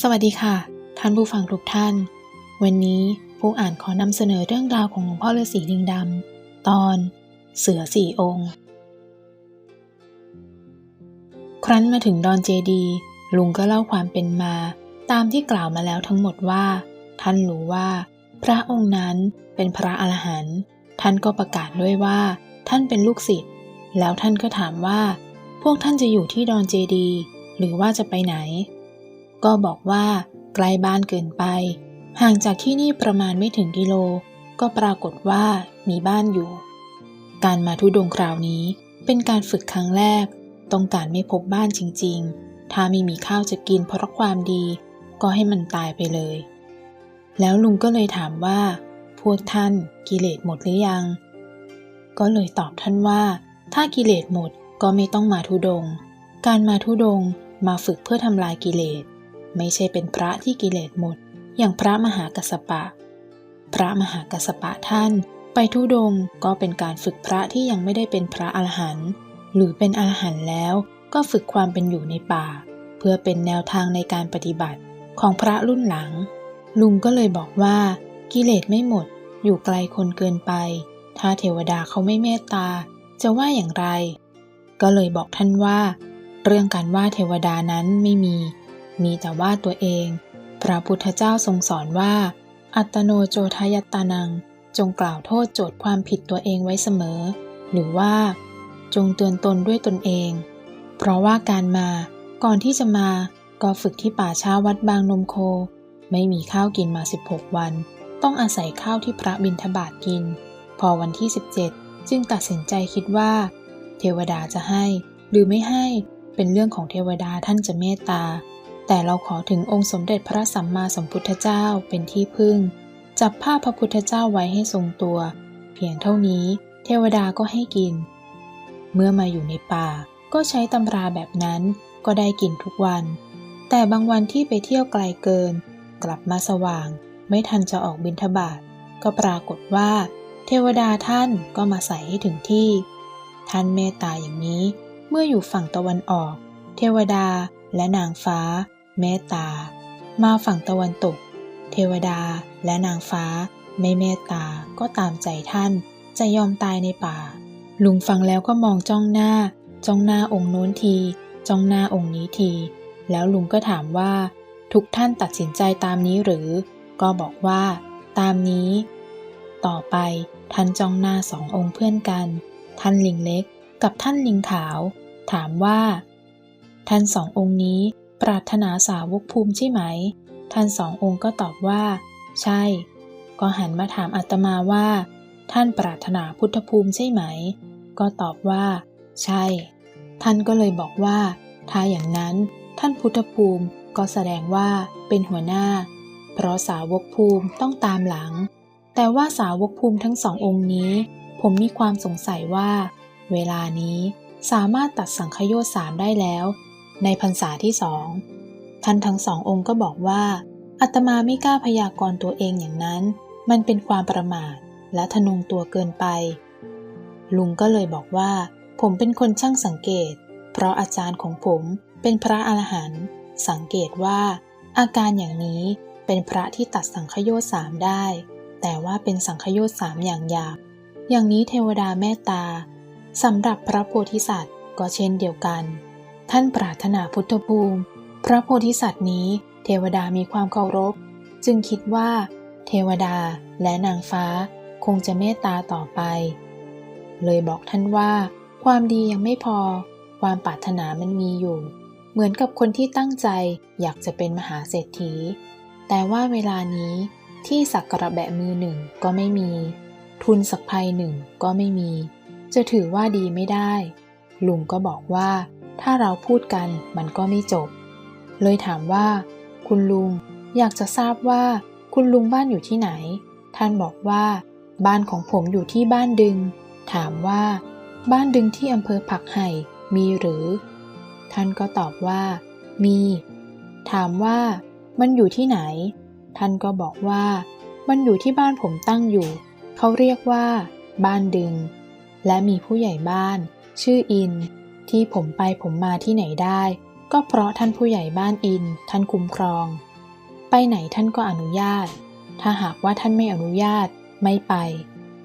สวัสดีค่ะ ท่านผู้ฟังทุกท่าน วันนี้ผู้อ่านขอนำเสนอเรื่องราวของหลวงพ่อฤาษีลิงดำตอน เสือสี่องค์ ครั้นมาถึงดอนเจดีลุงก็เล่าความเป็นมา ตามที่กล่าวมาแล้วทั้งหมดว่า ท่านรู้ว่า พระองค์นั้นเป็นพระอรหันต์ท่านก็ประกาศด้วยว่า ท่านเป็นลูกศิษย์แล้วท่านก็ถามว่า พวกท่านจะอยู่ที่ดอนเจดี หรือว่าจะไปไหน ก็บอกว่าไกลบ้านเกินไป ห่างจากที่นี่ประมาณไม่ถึงกิโล ก็ปรากฏว่ามีบ้านอยู่ การมาทุดงคราวนี้เป็นการฝึกครั้งแรก ต้องการไม่พบบ้านจริง ๆ ถ้าไม่มีข้าวจะกินเพราะความดี ก็ให้มันตายไปเลย แล้วลุงก็เลยถามว่า พวกท่านกิเลสหมดหรือยัง ก็เลยตอบท่านว่า ถ้ากิเลสหมดก็ไม่ต้องมาทุดง การมาทุดงมาฝึกเพื่อทำลายกิเลส ไม่ใช่เป็นพระที่กิเลสหมด อย่างพระมหากัสสปะ พระมหากัสสปะท่าน ไปทุดงก็เป็นการฝึกพระที่ยังไม่ได้เป็นพระอรหันต์หรือเป็นอรหันต์แล้วก็ฝึกความเป็นอยู่ในป่า เพื่อเป็นแนวทางในการปฏิบัติของพระรุ่นหลัง ลุงก็เลยบอกว่า กิเลสไม่หมด อยู่ไกลคนเกินไป ถ้าเทวดาเขาไม่เมตตา จะว่าอย่างไร ก็เลยบอกท่านว่า เรื่องการว่าเทวดานั้นไม่มี มีแต่ว่าตัวเอง พระพุทธเจ้าทรงสอนว่า อัตโนโจทยตตานัง จงกล่าวโทษโจทย์ความผิดตัวเองไว้เสมอ หรือว่า จงเตือนตนด้วยตนเอง เพราะว่าการมา ก่อนที่จะมา ก็ฝึกที่ป่าช้าวัดบางนมโค ไม่มีข้าวกินมา 16 วัน ต้องอาศัยข้าวที่พระบิณฑบาตกิน พอวันที่ 17 จึงตัดสินใจคิดว่า เทวดาจะให้ หรือไม่ให้เป็นเรื่องของเทวดาท่านจะเมตตา แต่เราขอถึงองค์สมเด็จพระสัมมาสัมพุทธเจ้าเป็นที่พึ่ง จับผ้าพระพุทธเจ้าไว้ให้ทรงตัว เพียงเท่านี้เทวดาก็ให้กิน เมื่อมาอยู่ในป่าก็ใช้ตำราแบบนั้นก็ได้กินทุกวัน แต่บางวันที่ไปเที่ยวไกลเกิน กลับมาสว่าง ไม่ทันจะออกบิณฑบาตก็ปรากฏว่า เทวดาท่านก็มาใส่ให้ถึงที่ ท่านเมตตาอย่างนี้ เมื่ออยู่ฝั่งตะวันออก เทวดา และนางฟ้า เมตตา มาฝั่งตะวันตก เทวดาและนางฟ้า ไม่เมตตาก็ตามใจท่าน จะยอมตายในป่า ลุงฟังแล้วก็มองจ้องหน้า จ้องหน้าองค์โน้นที จ้องหน้าองค์นี้ที แล้วลุงก็ถามว่า ทุกท่านตัดสินใจตามนี้หรือ ก็บอกว่า ตามนี้ ต่อไปท่านจ้องหน้าสององค์เพื่อนกัน ท่านลิงเล็กกับท่านลิงขาว ถามว่า ท่านสององค์นี้ปรารถนาสาวกภูมิใช่ไหม ท่านสององค์ก็ตอบว่า ใช่ ก็หันมาถามอาตมาว่า ท่านปรารถนาพุทธภูมิใช่ไหม ก็ตอบว่า ใช่ ท่านก็เลยบอกว่า ถ้าอย่างนั้นท่านพุทธภูมิก็แสดงว่าเป็นหัวหน้า เพราะสาวกภูมิต้องตามหลัง แต่ว่าสาวกภูมิทั้งสององค์นี้ ผมมีความสงสัยว่า เวลานี้สามารถตัดสังขโยชน์สามได้แล้ว ในพรรษาที่สองท่านทั้งสององค์ก็บอกว่าอาตมาไม่กล้าพยากรณ์ตัวเองอย่างนั้น มันเป็นความประมาทและทะนงตัวเกินไป ลุงก็เลยบอกว่า ผมเป็นคนช่างสังเกต เพราะอาจารย์ของผมเป็นพระอรหันต์สังเกตว่า อาการอย่างนี้เป็นพระที่ตัดสังขโยชน์สามได้ แต่ว่าเป็นสังขโยชน์สามอย่างหยาบอย่างนี้เทวดาแม่ตาสำหรับพระโพธิสัตว์ก็เช่นเดียวกัน ท่านปรารถนาพุทธภูมิ พระโพธิสัตว์นี้ เทวดามีความเคารพ จึงคิดว่า เทวดาและนางฟ้าคงจะเมตตาต่อไป เลยบอกท่านว่า ความดียังไม่พอ ความปรารถนามันมีอยู่ เหมือนกับคนที่ตั้งใจอยากจะเป็นมหาเศรษฐี แต่ว่าเวลานี้ที่สักกระแบะมือหนึ่งก็ไม่มี ทุนสักภัยหนึ่งก็ไม่มี จะถือว่าดีไม่ได้ ลุงก็บอกว่า ถ้าเราพูดกันมันก็ไม่จบ เลยถามว่า คุณลุงอยากจะทราบว่า คุณลุงบ้านอยู่ที่ไหน ท่านบอกว่า บ้านของผมอยู่ที่บ้านดึง ถามว่า บ้านดึงที่อำเภอผักไห่มีหรือ ท่านก็ตอบว่า มี ถามว่า มันอยู่ที่ไหน ท่านก็บอกว่า มันอยู่ที่บ้านผมตั้งอยู่ เขาเรียกว่า บ้านดึง และมีผู้ใหญ่บ้าน ชื่ออิน ที่ผมไปผมมาที่ไหนได้ ก็เพราะท่านผู้ใหญ่บ้านอิน ท่านคุ้มครอง ไปไหนท่านก็อนุญาต ถ้าหากว่าท่านไม่อนุญาตไม่ไป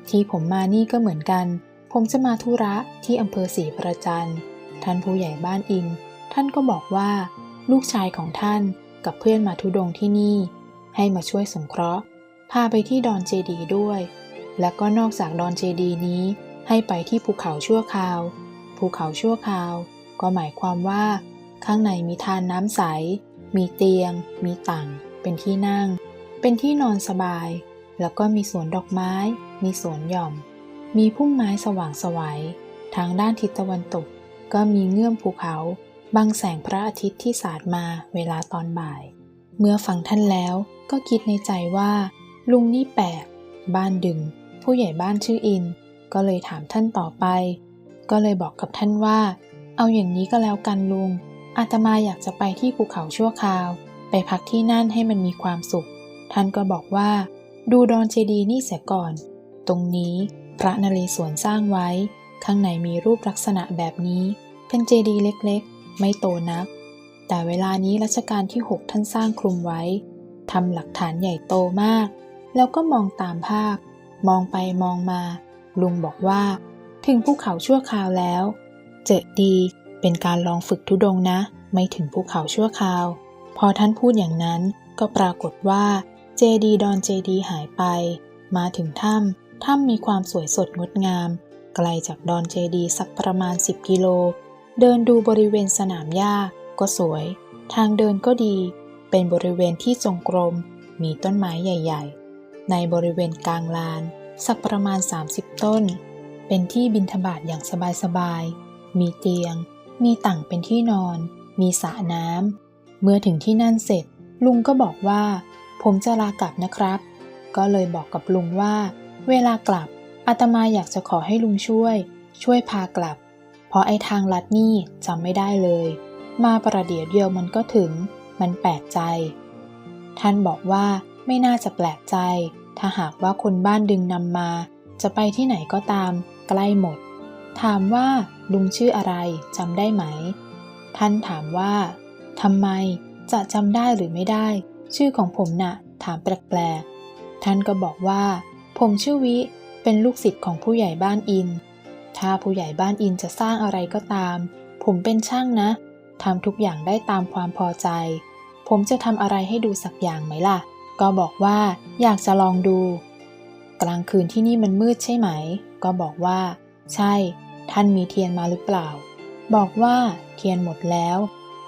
ที่ผมมานี่ก็เหมือนกัน ผมจะมาธุระที่อำเภอศรีประจันท่านผู้ใหญ่บ้านอิน ท่านก็บอกว่า ลูกชายของท่านกับเพื่อนมาทุดงที่นี่ ให้มาช่วยสงเคราะห์ พาไปที่ดอนเจดีด้วย และก็นอกจากดอนเจดีนี้ ให้ไปที่ภูเขาชั่วคราว ภูเขาชั่วคราว ก็หมายความว่า ข้างในมีทานน้ำใส มีเตียง มีต่ง เป็นที่นั่ง เป็นที่นอนสบาย แล้วก็มีสวนดอกไม้ มีสวนหย่อม มีพุ่มไม้สว่างสวัย ทางด้านทิศตะวันตก ก็มีเงื่อมภูเขาบังแสงพระอาทิตย์ที่สาดมาเวลาตอนบ่าย เมื่อฟังท่านแล้วก็คิดในใจว่า ลุงนี่แปลก บ้านดึง ผู้ใหญ่บ้านชื่ออิน ก็เลยถามท่านต่อไป ก็เลยบอกกับท่านว่า เอาอย่างนี้ก็แล้วกันลุง อาตมาอยากจะไปที่ภูเขาชั่วคราว ไปพักที่นั่นให้มันมีความสุข ท่านก็บอกว่า ดูดอนเจดีนี่เสียก่อน ตรงนี้พระนเรศวรสร้างไว้ ข้างในมีรูปลักษณะแบบนี้ เป็นเจดีย์เล็กๆ ไม่โตนัก แต่เวลานี้รัชกาลที่ 6 ท่านสร้างคลุมไว้ทำหลักฐานใหญ่โตมาก แล้วก็มองตามภาพมองไปมองมา ลุงบอกว่า ถึงภูเขาชั่วคราวแล้ว เจอดีเป็นการลองฝึกทุดงนะ ไม่ถึงภูเขาชั่วคราว พอท่านพูดอย่างนั้นก็ปรากฏว่า เจดีดอนเจดีหายไป มาถึงถ้ำถ้ำมีความสวยสดงดงาม ไกลจากดอนเจดีสักประมาณ 10 กิโล เดินดูบริเวณสนามหญ้าก็สวย ทางเดินก็ดี เป็นบริเวณที่ทรงกลมมีต้นไม้ใหญ่ ๆ ในบริเวณกลางลาน สักประมาณ 30 ต้น เป็นที่บินทบาทอย่างสบายๆ มีเตียง มีต่างเป็นที่นอน มีสระน้ำ เมื่อถึงที่นั่นเสร็จ ลุงก็บอกว่า ผมจะลากลับนะครับ ก็เลยบอกกับลุงว่า เวลากลับอาตมาอยากจะขอให้ลุงช่วย ช่วยพากลับ เพราะไอ้ทางลัดนี่จำไม่ได้เลย มาประเดี๋ยวเดียวมันก็ถึง มันแปลกใจ ท่านบอกว่าไม่น่าจะแปลกใจ ถ้าหากว่าคนบ้านดึงนำมา จะไปที่ไหนก็ตาม ใกล้หมด ถามว่าลุงชื่ออะไรจำได้ไหม ท่านถามว่าทำไมจะจำได้หรือไม่ได้ ชื่อของผมน่ะ ถามแปลกๆ ท่านก็บอกว่า ผมชื่อวิ เป็นลูกศิษย์ของผู้ใหญ่บ้านอิน ถ้าผู้ใหญ่บ้านอินจะสร้างอะไรก็ตาม ผมเป็นช่างนะทำทุกอย่างได้ตามความพอใจ ผมจะทำอะไรให้ดูสักอย่างไหมล่ะ ก็บอกว่าอยากจะลองดู กลางคืนที่นี่มันมืดใช่ไหม ก็บอกว่า ใช่ ท่านมีเทียนมาหรือเปล่า บอกว่าเทียนหมดแล้ว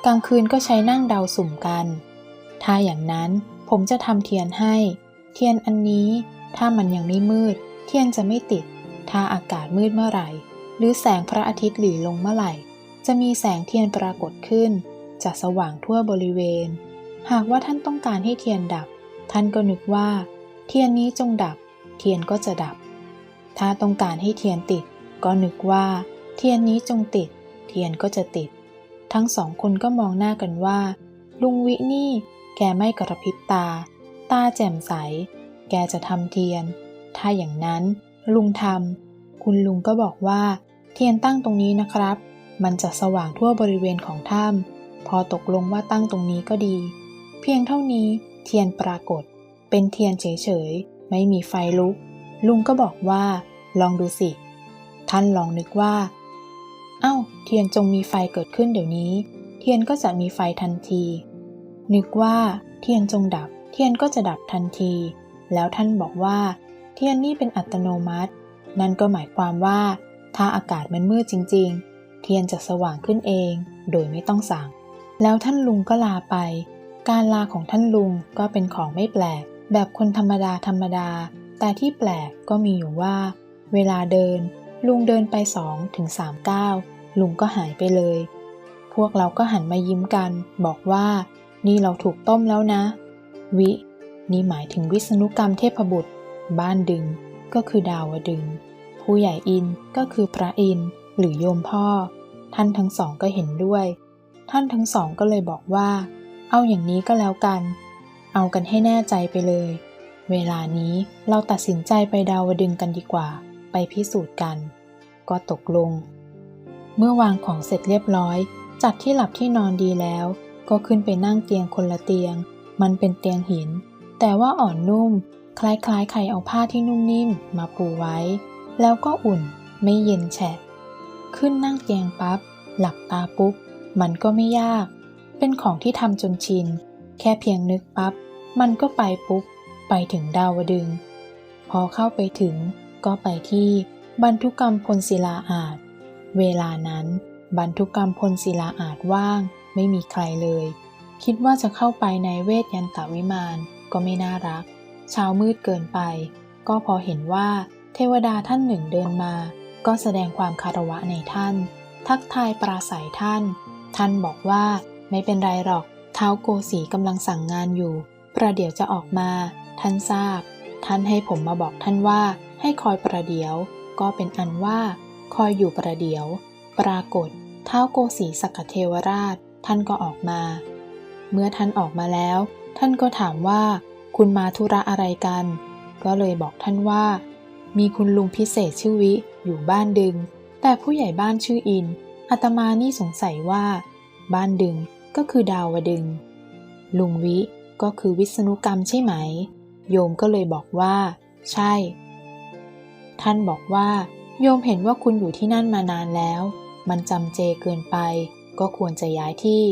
กลางคืนก็ใช้นั่งเดาสุ่มกัน ถ้าอย่างนั้นผมจะทำเทียนให้ เทียนอันนี้ ถ้ามันยังไม่มืด เทียนจะไม่ติด ถ้าอากาศมืดเมื่อไหร่ หรือแสงพระอาทิตย์หลีลงเมื่อไหร่ จะมีแสงเทียนปรากฏขึ้นจะสว่างทั่วบริเวณ หากว่าท่านต้องการให้เทียนดับ ท่านก็นึกว่า เทียนนี้จงดับ เทียนก็จะดับ ถ้าต้องการให้เทียนติด ก็นึกว่า เทียนนี้จงติด เทียนก็จะติด ทั้งสองคนก็มองหน้ากันว่า ลุงวินี่ แกไม่กระพริบตา ตาแจ่มใส แกจะทำเทียน ถ้าอย่างนั้น ลุงทำคุณลุงก็บอกว่า เทียนตั้งตรงนี้นะครับ มันจะสว่างทั่วบริเวณของถ้ำพอตกลงว่าตั้งตรงนี้ก็ดี เพียงเท่านี้ เทียนปรากฏ เป็นเทียนเฉยๆไม่มีไฟลุก ลุงก็บอกว่า ลองดูสิ ท่านลองนึกว่า เอ้า เทียนจงมีไฟเกิดขึ้นเดี๋ยวนี้ เทียนก็จะมีไฟทันที นึกว่า เทียนจงดับ เทียนก็จะดับทันที แล้วท่านบอกว่า เทียนนี่เป็นอัตโนมัติ นั่นก็หมายความว่า ถ้าอากาศมันมืดจริง ๆ เทียนจะสว่างขึ้นเอง โดยไม่ต้องสั่ง แล้วท่านลุงก็ลาไป การลาของท่านลุงก็เป็นของไม่แปลก แบบคนธรรมดาธรรมดา แต่ที่แปลกก็มีอยู่ว่า เวลาเดิน ลุงเดินไปสองถึงสามก้าวลุงก็หายไปเลย พวกเราก็หันมายิ้มกัน บอกว่า นี่เราถูกต้มแล้วนะ วิ นี่หมายถึงวิษณุกรรมเทพบุตร บ้านดึง ก็คือดาวดึง ผู้ใหญ่อินก็คือพระอินหรือโยมพ่อ ท่านทั้งสองก็เห็นด้วย ท่านทั้งสองก็เลยบอกว่า เอาอย่างนี้ก็แล้วกัน เอากันให้แน่ใจไปเลย เวลานี้เราตัดสินใจไปดาวดึงกันดีกว่า ไปพิสูจน์กัน ก็ตกลง เมื่อวางของเสร็จเรียบร้อย จัดที่หลับที่นอนดีแล้ว ก็ขึ้นไปนั่งเตียงคนละเตียง มันเป็นเตียงหิน แต่ว่าอ่อนนุ่ม คล้ายๆ ใครเอาผ้าที่นุ่มนิ่มมาปูไว้ แล้วก็อุ่นไม่เย็นแฉะ ขึ้นนั่งเตียงปั๊บ หลับตาปุ๊บ มันก็ไม่ยาก เป็นของที่ทำจนชิน แค่เพียงนึกปั๊บ มันก็ไปปุ๊บ ไปถึงดาวดึง พอเข้าไปถึง ก็ไปที่บรรทุกกรรมพลศิลาอาจ เวลานั้น บรรทุกกรรมพลศิลาอาจว่าง ไม่มีใครเลย คิดว่าจะเข้าไปในเวทยันตวิมานก็ไม่น่ารัก เช้ามืดเกินไป ก็พอเห็นว่าเทวดาท่านหนึ่งเดินมา ก็แสดงความคารวะในท่าน ทักทายปราศัยท่าน ท่านบอกว่าไม่เป็นไรหรอก เท้าโกสีกำลังสั่งงานอยู่ ประเดี๋ยวจะออกมา ท่านทราบ ท่านให้ผมมาบอกท่านว่า ให้คอยประเดี๋ยว ก็เป็นอันว่า คอยอยู่ประเดี๋ยว ปรากฏเท้าโกสีสกเทวราช ท่านก็ออกมา เมื่อท่านออกมาแล้ว ท่านก็ถามว่า คุณมาธุระอะไรกัน ก็เลยบอกท่านว่า มีคุณลุงพิเศษชื่อวิ อยู่บ้านดึง แต่ผู้ใหญ่บ้านชื่ออินอาตมานี่สงสัยว่า บ้านดึงก็คือดาวดึง ลุงวิก็คือวิษณุกรรมใช่ไหม โยมก็เลยบอกว่า ใช่ ท่านบอกว่า โยมเห็นว่าคุณอยู่ที่นั่นมานานแล้ว มันจำเจเกินไป ก็ควรจะย้ายที่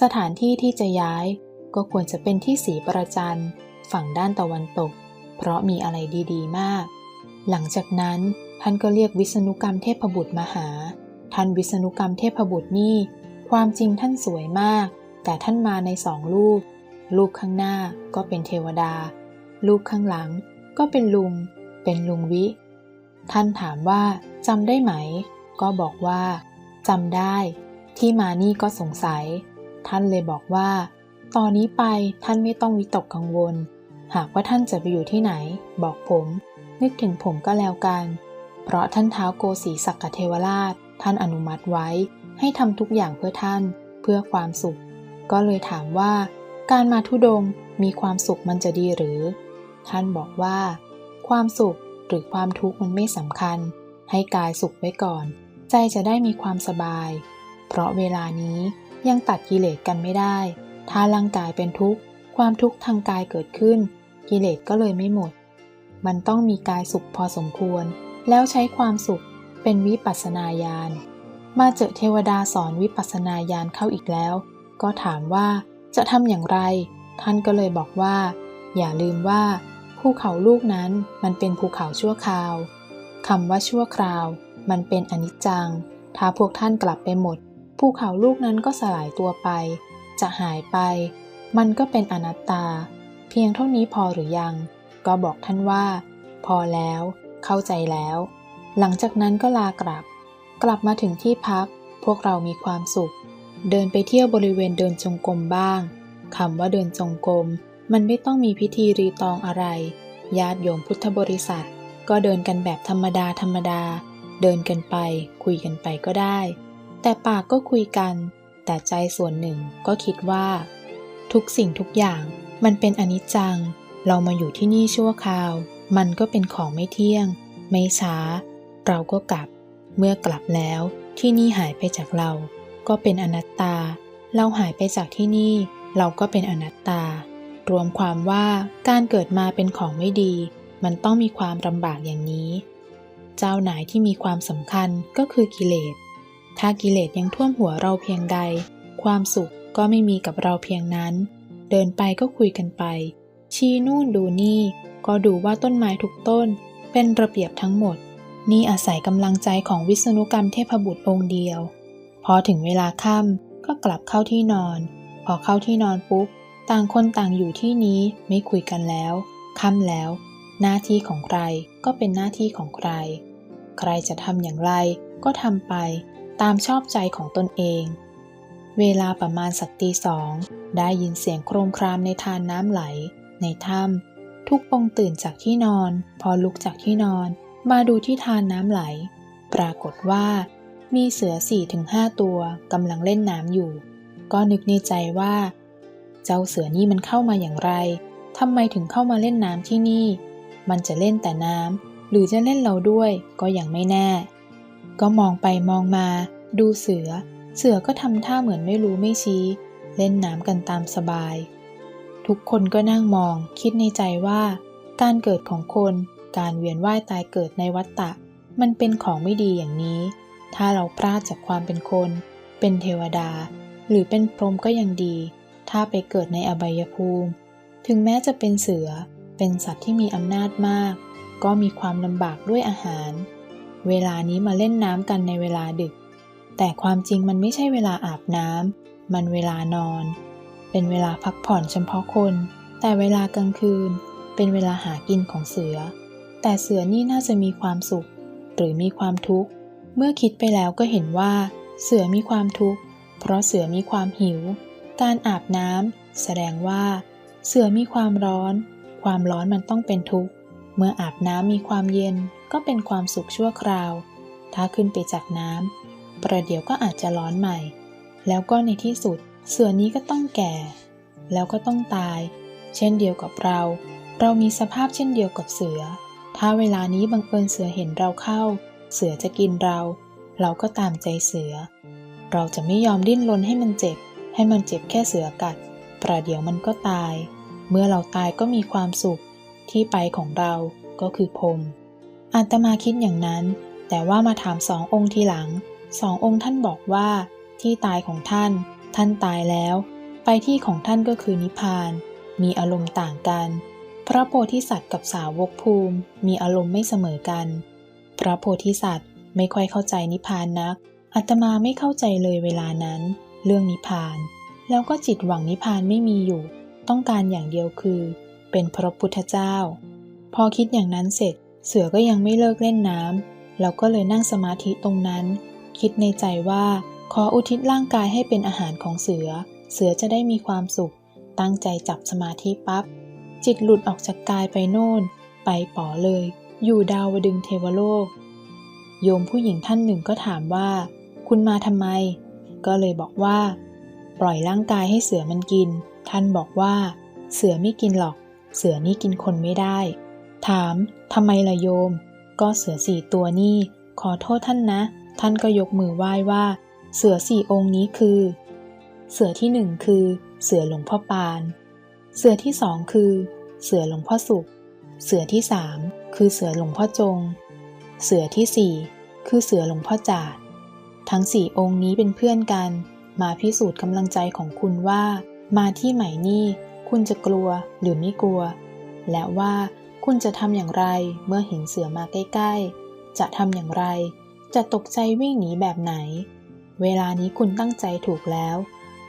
สถานที่ที่จะย้าย ก็ควรจะเป็นที่สีประจันฝั่งด้านตะวันตก เพราะมีอะไรดีๆ มาก หลังจากนั้นท่านก็เรียกวิษณุกรรมเทพบุตรมาหา ท่านวิษณุกรรมเทพบุตรนี่ ความจริงท่านสวยมาก แต่ท่านมาในสองรูป รูปข้างหน้าก็เป็นเทวดา รูปข้างหลังก็เป็นลุง เป็นลุงวิ ท่านถามว่าจำได้ไหม ก็บอกว่าจำได้ ที่มานี่ก็สงสัย ท่านเลยบอกว่า ตอนนี้ไปท่านไม่ต้องวิตกกังวล หากว่าท่านจะไปอยู่ที่ไหน บอกผม นึกถึงผมก็แล้วกัน เพราะท่านเท้าโกสีสักกเทวราช ท่านอนุมัติไว้ ให้ทำทุกอย่างเพื่อท่านเพื่อความสุข ก็เลยถามว่า การมาทุดงมีความสุขมันจะดีหรือ ท่านบอกว่า ความสุขหรือความทุกข์มันไม่สำคัญ ให้กายสุขไว้ก่อน ใจจะได้มีความสบาย เพราะเวลานี้ยังตัดกิเลสกันไม่ได้ ถ้าร่างกายเป็นทุกข์ ความทุกข์ทางกายเกิดขึ้น กิเลสก็เลยไม่หมด มันต้องมีกายสุขพอสมควร แล้วใช้ความสุขเป็นวิปัสสนาญาณ มาเจอเทวดาสอนวิปัสสนาญาณเข้าอีกแล้ว ก็ถามว่าจะทำอย่างไร ท่านก็เลยบอกว่า อย่าลืมว่า ภูเขาลูกนั้นมันเป็นภูเขาชั่วคราวคำว่าชั่วคราว มันเป็นอนิจจัง ถ้าพวกท่านกลับไปหมด ภูเขาลูกนั้นก็สลายตัวไป จะหายไป มันก็เป็นอนัตตา เพียงเท่านี้พอหรือยัง ก็บอกท่านว่า พอแล้ว เข้าใจแล้ว หลังจากนั้นก็ลากลับ กลับมาถึงที่พัก พวกเรามีความสุข เดินไปเที่ยวบริเวณเดินจงกรมบ้างคำว่าเดินจงกรม มันไม่ต้องมีพิธีรีตองอะไร ญาติโยมพุทธบริษัท ก็เดินกันแบบธรรมดาธรรมดา เดินกันไป คุยกันไปก็ได้ แต่ปากก็คุยกัน แต่ใจส่วนหนึ่งก็คิดว่า ทุกสิ่งทุกอย่างมันเป็นอนิจจัง เรามาอยู่ที่นี่ชั่วคราว มันก็เป็นของไม่เที่ยง ไม่ช้า เราก็กลับ เมื่อกลับแล้วที่นี่หายไปจากเรา ก็เป็นอนัตตา เราหายไปจากที่นี่ เราก็เป็นอนัตตา รวมความว่าการเกิดมาเป็นของไม่ดี มันต้องมีความลำบากอย่างนี้ เจ้าหนายที่มีความสำคัญก็คือกิเลส ถ้ากิเลสยังท่วมหัวเราเพียงใด ความสุขก็ไม่มีกับเราเพียงนั้น เดินไปก็คุยกันไป ชี้นู่นดูนี่ ก็ดูว่าต้นไม้ทุกต้น เป็นระเบียบทั้งหมด นี่อาศัยกำลังใจของวิษณุกรรมเทพบุตรองค์เดียว พอถึงเวลาค่ำก็กลับเข้าที่นอน พอเข้าที่นอนปุ๊บ ต่างคนต่างอยู่ที่นี้ไม่คุยกันแล้วค่ำแล้ว หน้าที่ของใครก็เป็นหน้าที่ของใคร ใครจะทำอย่างไรก็ทำไปตามชอบใจของตนเอง เวลาประมาณสักตีสอง ได้ยินเสียงโครมครามในทานน้ำไหล ในถ้ำทุกปงตื่นจากที่นอน พอลุกจากที่นอน มาดูที่ทานน้ำไหล ปรากฏว่า มีเสือสี่ถึงห้าตัวกำลังเล่นน้ำอยู่ ก็นึกในใจว่า เจ้าเสือนี่มันเข้ามาอย่างไรทำไมถึงเข้ามาเล่นน้ำที่นี่ มันจะเล่นแต่น้ำหรือจะเล่นเราด้วยก็ยังไม่แน่ ก็มองไปมองมา ดูเสือ เสือก็ทำท่าเหมือนไม่รู้ไม่ชี้ เล่นน้ำกันตามสบาย ทุกคนก็นั่งมอง คิดในใจว่า การเกิดของคน การเวียนว่ายตายเกิดในวัฏฏะมันเป็นของไม่ดีอย่างนี้ ถ้าเราพลาดจากความเป็นคน เป็นเทวดา หรือเป็นพรหมก็ยังดี ถ้าไปเกิดในอบายภูมิ ถึงแม้จะเป็นเสือ เป็นสัตว์ที่มีอำนาจมาก ก็มีความลำบากด้วยอาหาร เวลานี้มาเล่นน้ำกันในเวลาดึก แต่ความจริงมันไม่ใช่เวลาอาบน้ำ มันเวลานอน เป็นเวลาพักผ่อนเฉพาะคน แต่เวลากลางคืน เป็นเวลาหากินของเสือ แต่เสือนี่น่าจะมีความสุข หรือมีความทุกข์ เมื่อคิดไปแล้วก็เห็นว่า เสือมีความทุกข์ เพราะเสือมีความหิว การอาบน้ำแสดงว่า เสือมีความร้อน ความร้อนมันต้องเป็นทุกข์ เมื่ออาบน้ำมีความเย็นก็เป็นความสุขชั่วคราว ถ้าขึ้นไปจากน้ำประเดี๋ยวก็อาจจะร้อนใหม่ แล้วก็ในที่สุด เสือนี้ก็ต้องแก่ แล้วก็ต้องตาย เช่นเดียวกับเรา เรามีสภาพเช่นเดียวกับเสือ ถ้าเวลานี้บังเอิญเสือเห็นเราเข้า เสือจะกินเรา เราก็ตามใจเสือ เราจะไม่ยอมดิ้นรนให้มันเจ็บ ให้มันเจ็บแค่เสือกัด ประเดี๋ยวมันก็ตาย เมื่อเราตายก็มีความสุข ที่ไปของเราก็คือพรมอาตมาคิดอย่างนั้น แต่ว่ามาถามสององค์ทีหลัง สององค์ท่านบอกว่า ที่ตายของท่าน ท่านตายแล้ว ไปที่ของท่านก็คือนิพพาน มีอารมณ์ต่างกัน พระโพธิสัตว์กับสาวกภูมิ มีอารมณ์ไม่เสมอกัน พระโพธิสัตว์ไม่ค่อยเข้าใจนิพพานนักอาตมาไม่เข้าใจเลยเวลานั้น เรื่องนิพพาน แล้วก็จิตหวังนิพพานไม่มีอยู่ ต้องการอย่างเดียวคือ เป็นพระพุทธเจ้า พอคิดอย่างนั้นเสร็จ เสือก็ยังไม่เลิกเล่นน้ำเราก็เลยนั่งสมาธิตรงนั้น คิดในใจว่าขออุทิศร่างกายให้เป็นอาหารของเสือ เสือจะได้มีความสุข ตั้งใจจับสมาธิปับ๊บ จิตหลุดออกจากกายไปโน่น ไปป๋อเลย อยู่ดาวดึงเทวโลก โยมผู้หญิงท่านหนึ่งก็ถามว่า คุณมาทำไม ก็เลยบอกว่า ปล่อยร่างกายให้เสือมันกิน ท่านบอกว่า เสือไม่กินหรอก เสือนี่กินคนไม่ได้ ถามทำไมล่ะโยม ก็เสือสี่ตัวนี่ ขอโทษท่านนะ ท่านก็ยกมือไหว้ว่า เสือสี่องค์นี้คือ เสือที่หนึ่งคือ เสือหลวงพ่อปาน เสือที่สองคือ เสือหลวงพ่อสุข เสือที่สามคือเสือหลวงพ่อจง เสือที่สี่คือเสือหลวงพ่อจาด ทั้งสี่องค์นี้เป็นเพื่อนกัน มาพิสูจน์กำลังใจของคุณว่า มาที่ใหม่นี่ คุณจะกลัวหรือไม่กลัว และว่าคุณจะทำอย่างไรเมื่อเห็นเสือมาใกล้ ๆ จะทำอย่างไร จะตกใจวิ่งหนีแบบไหน เวลานี้คุณตั้งใจถูกแล้ว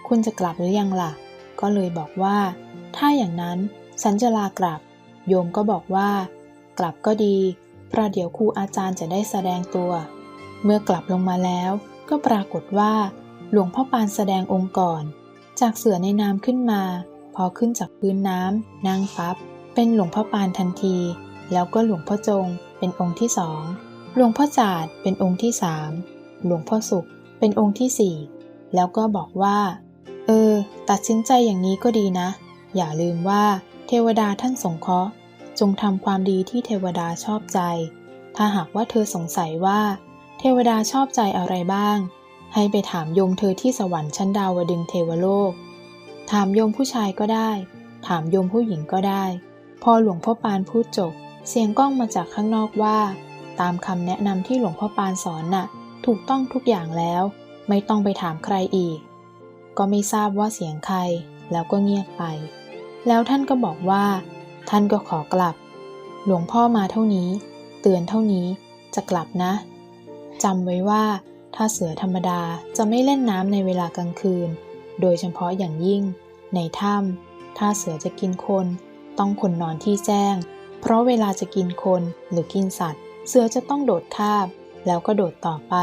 คุณจะกลับหรือยังล่ะ ก็เลยบอกว่า ถ้าอย่างนั้นฉันจะลากลับ โยมก็บอกว่า กลับก็ดีประเดี๋ยวครูอาจารย์จะได้แสดงตัว เมื่อกลับลงมาแล้ว ก็ปรากฏว่า หลวงพ่อปานแสดงองค์ก่อน จากเสือในน้ำขึ้นมา พอขึ้นจากพื้นน้ำนั่งฟับเป็นหลวงพ่อปานทันที แล้วก็หลวงพ่อจงเป็นองค์ที่สองหลวงพ่อจาดเป็นองค์ที่สามหลวงพ่อสุขเป็นองค์ที่สี่แล้วก็บอกว่า เออ ตัดสินใจอย่างนี้ก็ดีนะ อย่าลืมว่า เทวดาท่านสงเคราะห์ จงทำความดีที่เทวดาชอบใจ ถ้าหากว่าเธอสงสัยว่า เทวดาชอบใจอะไรบ้าง ให้ไปถามโยมเธอที่สวรรค์ชั้นดาวดึงเทวโลก ถามโยมผู้ชายก็ได้ ถามโยมผู้หญิงก็ได้ พอหลวงพ่อปานพูดจบ เสียงก้องมาจากข้างนอกว่า ตามคำแนะนำที่หลวงพ่อปานสอนน่ะ ถูกต้องทุกอย่างแล้ว ไม่ต้องไปถามใครอีก ก็ไม่ทราบว่าเสียงใคร แล้วก็เงียบไป แล้วท่านก็บอกว่า ท่านก็ขอกลับ หลวงพ่อมาเท่านี้ เตือนเท่านี้จะกลับนะ จำไว้ว่า ถ้าเสือธรรมดาจะไม่เล่นน้ำในเวลากลางคืน โดยเฉพาะอย่างยิ่ง ในถ้ำถ้าเสือจะกินคน ต้องคนนอนที่แจ้ง เพราะเวลาจะกินคนหรือกินสัตว์ เสือจะต้องโดดคาบ แล้วก็โดดต่อไป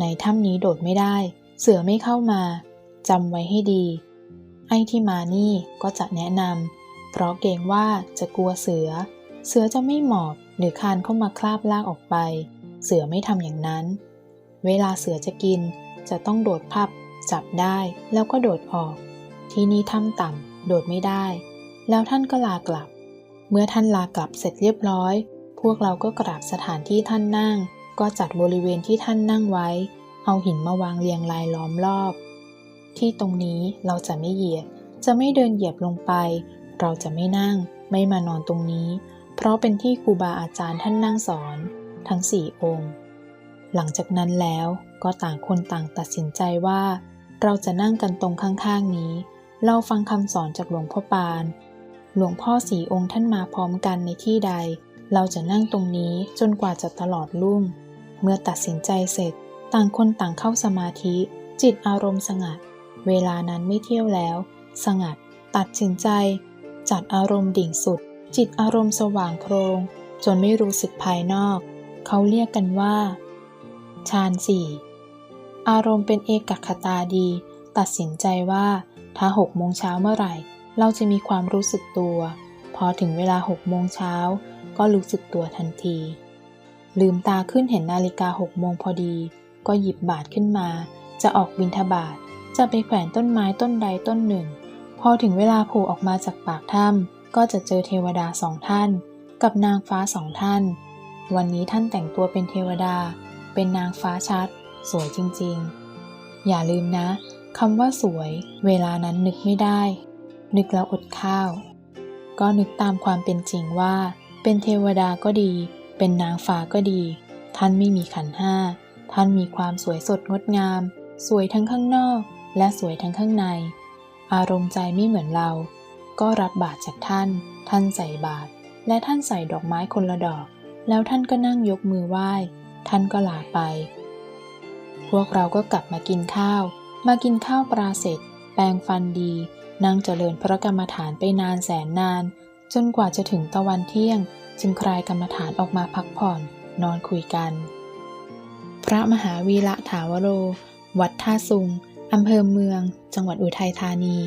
ในถ้ำนี้โดดไม่ได้ เสือไม่เข้ามาจำไว้ให้ดีไอ้ที่มานี่ก็จะแนะนำเพราะเกรงว่าจะกลัวเสือ เสือจะไม่หมอบหรือคานเข้ามาคลาบลากออกไป เสือไม่ทำอย่างนั้น เวลาเสือจะกินจะต้องโดดพับ จับได้แล้วก็โดดออก ที่นี่ถ้ำต่ำโดดไม่ได้ แล้วท่านก็ลากลับ เมื่อท่านลากลับเสร็จเรียบร้อย พวกเราก็กราบสถานที่ท่านนั่ง ก็จัดบริเวณที่ท่านนั่งไว้ เอาหินมาวางเรียงรายล้อมรอบ ที่ตรงนี้เราจะไม่เหยียบจะไม่เดินเหยียบลงไป เราจะไม่นั่ง ไม่มานอนตรงนี้ เพราะเป็นที่ครูบาอาจารย์ท่านนั่งสอน ทั้งสี่องค์ หลังจากนั้นแล้วก็ต่างคนต่างตัดสินใจว่า เราจะนั่งกันตรงข้างๆนี้ เราฟังคำสอนจากหลวงพ่อปาน หลวงพ่อสี่องค์ท่านมาพร้อมกันในที่ใด เราจะนั่งตรงนี้จนกว่าจะตลอดรุ่ง เมื่อตัดสินใจเสร็จ ต่างคนต่างเข้าสมาธิ จิตอารมณ์สงัด เวลานั้นไม่เที่ยวแล้ว สงัด ตัดสินใจ จัดอารมณ์ดิ่งสุดจิตอารมณ์สว่างโพรงจนไม่รู้สึกภายนอก เขาเรียกกันว่าฌานสี่อารมณ์เป็นเอกคตาดี ตัดสินใจว่าถ้าหกโมงเช้าเมื่อไหร่ เราจะมีความรู้สึกตัว พอถึงเวลาหกโมงเช้าก็รู้สึกตัวทันที ลืมตาขึ้นเห็นนาฬิกาหกโมงพอดี ก็หยิบบาทขึ้นมา จะออกบิณฑบาตจะไปแขวนต้นไม้ต้นใดต้นหนึ่ง พอถึงเวลาโผล่ออกมาจากปากถ้ำก็จะเจอเทวดาสองท่าน กับนางฟ้าสองท่าน วันนี้ท่านแต่งตัวเป็นเทวดา เป็นนางฟ้าชัด สวยจริงๆ อย่าลืมนะคำว่าสวย เวลานั้นนึกไม่ได้ นึกแล้วอดข้าว ก็นึกตามความเป็นจริงว่า เป็นเทวดาก็ดี เป็นนางฟ้าก็ดี ท่านไม่มีขันห้า ท่านมีความสวยสดงดงาม สวยทั้งข้างนอก และสวยทั้งข้างใน อารมณ์ใจไม่เหมือนเรา ก็รับบาตรจากท่าน ท่านใส่บาตรและท่านใส่ดอกไม้คนละดอก แล้วท่านก็นั่งยกมือไหว้ ท่านก็ลาไป พวกเราก็กลับมากินข้าว มากินข้าวปลาเสร็จ แปรงฟันดี นั่งเจริญพระกรรมฐานไปนานแสนนาน จนกว่าจะถึงตะวันเที่ยง จึงคลายกรรมฐานออกมาพักผ่อน นอนคุยกัน พระมหาวีระถาวโร วัดท่าซุงอำเภอเมือง จังหวัดอุทัยธานี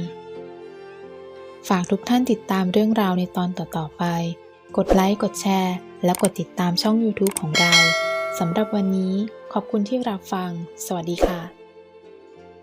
ฝากทุกท่านติดตามเรื่องราวในตอนต่อๆไป กดไลค์ กดแชร์ และกดติดตามช่อง YouTube ของเรา สำหรับวันนี้ขอบคุณที่รับฟัง สวัสดีค่ะ